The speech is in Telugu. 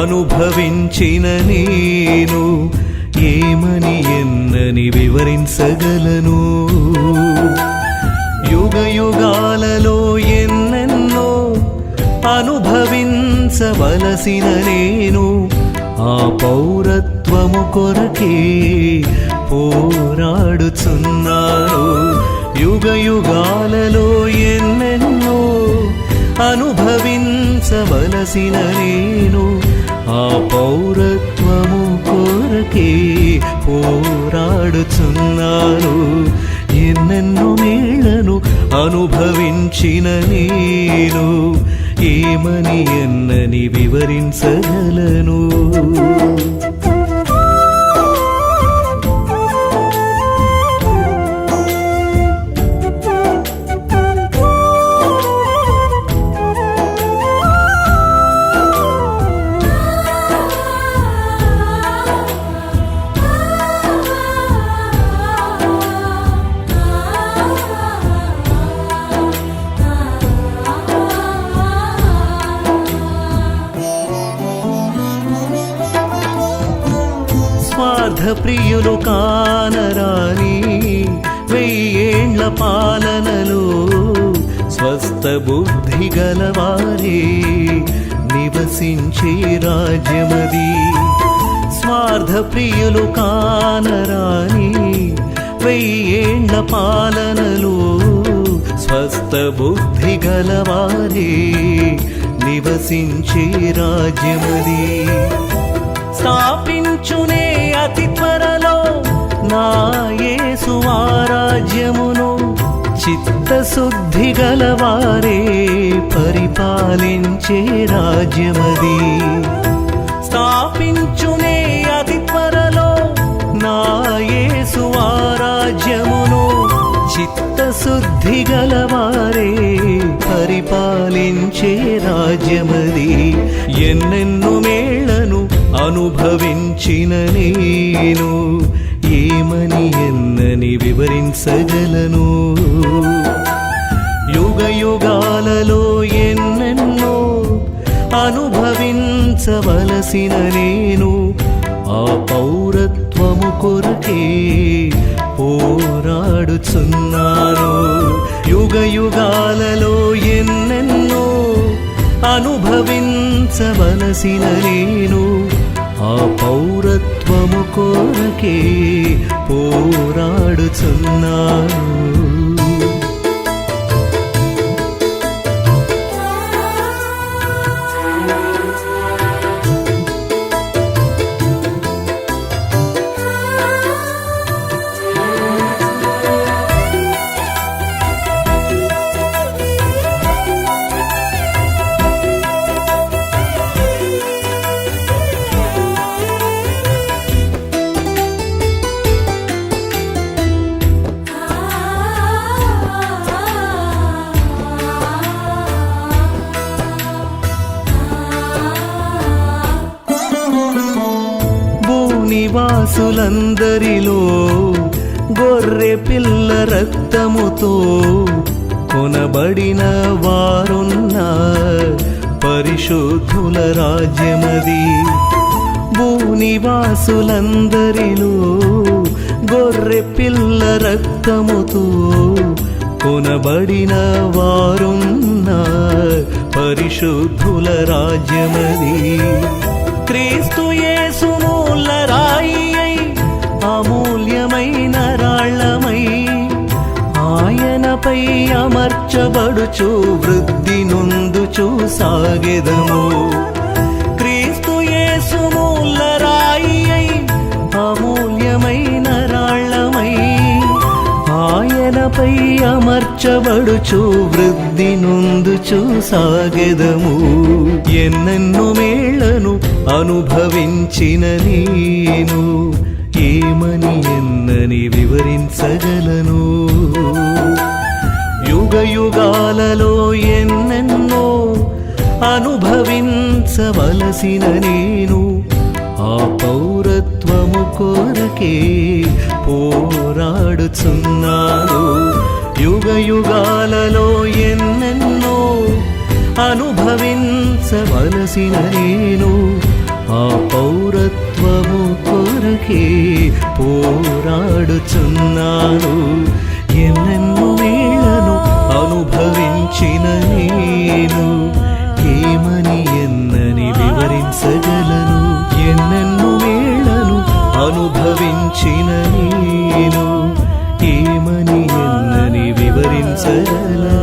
అనుభవించిన నేను ఏమని ఎన్నని వివరించగలను? యుగ యుగాలలో ఎన్నెన్నో అనుభవించవలసిన నేను ఆ పౌరత్వము కొరకే పోరాడుచున్నాను. యుగ యుగాలలో ఎన్నెన్నో అనుభవించవలసిన నేను ఆ పౌరత్వము కొరకే పోరాడుచున్నాను. ఎన్నెన్నో మేళ్ళను అనుభవించిన నేను ఏమని ఎన్నని వివరించగలను? ప్రియులు కానరాని వెయ్యేండ్ల పాలనలో స్వస్థ బుద్ధి గలవారే నివసించే రాజ్యమది. స్వార్థ ప్రియులు కానరాని వెయ్యేండ్ల పాలనలో స్వస్థ బుద్ధి గలవారే నివసించే రాజ్యమది. స్థాపించునే అతి త్వరలో నా యేసు చిత్తశుద్ధి గలవారే పరిపాలించే రాజ్యమది. స్థాపించునే అతి త్వరలో నా యేసు చిత్తశుద్ధి గలవారే పరిపాలించే రాజ్యమది. ఎన్నెన్ను మే అనుభవించిన నేను ఏమని ఎన్నని వివరించగలను? యుగ యుగాలలో ఎన్నెన్నో అనుభవించవలసిన నేను ఆ పౌరత్వము కొరకే పోరాడుచున్నాను. యుగ యుగాలలో ఎన్నెన్నో అనుభవించవలసిన నేను ఆ పౌరత్వము కోరకే పోరాడుచున్నాను. నివాసులందరిలో గొర్రె పిల్ల రక్తముతో కొనబడిన వారున్న పరిశుద్ధుల రాజ్యమది. భూనివాసులందరిలో గొర్రె పిల్ల రక్తముతో కొనబడిన వారున్న పరిశుద్ధుల రాజ్యమది. క్రీస్తు యేసుమూల అమర్చబడుచు వృద్ధి నొందుచు సాగెదము. క్రీస్తు యేసుమూల రాయి అయి అమూల్యమైన రాళ్ళమై ఆయనపై అమర్చబడుచు వృద్ధి నొందుచు సాగెదము. ఎన్నెన్నో మేళ్ళను అనుభవించిన నేను ఏమని ఎన్నని వివరించగలను? యుగ యుగాలలో ఎన్నెన్నో అనుభవించవలసిన నేను ఆ పౌరత్వము కోరకే పోరాడుచున్నాను. యుగ యుగాలలో ఎన్నెన్నో అనుభవించవలసిన నేను ఆ పౌరత్వము కొరకే పోరాడుచున్నాను. ఎన్నెన్నో వేళను అనుభవించిన నేను ఏమని ఎన్నని వివరించగలను ఎన్నెన్ను వేళను అనుభవించిన నేను ఏమని ఎన్నని వివరించగలను.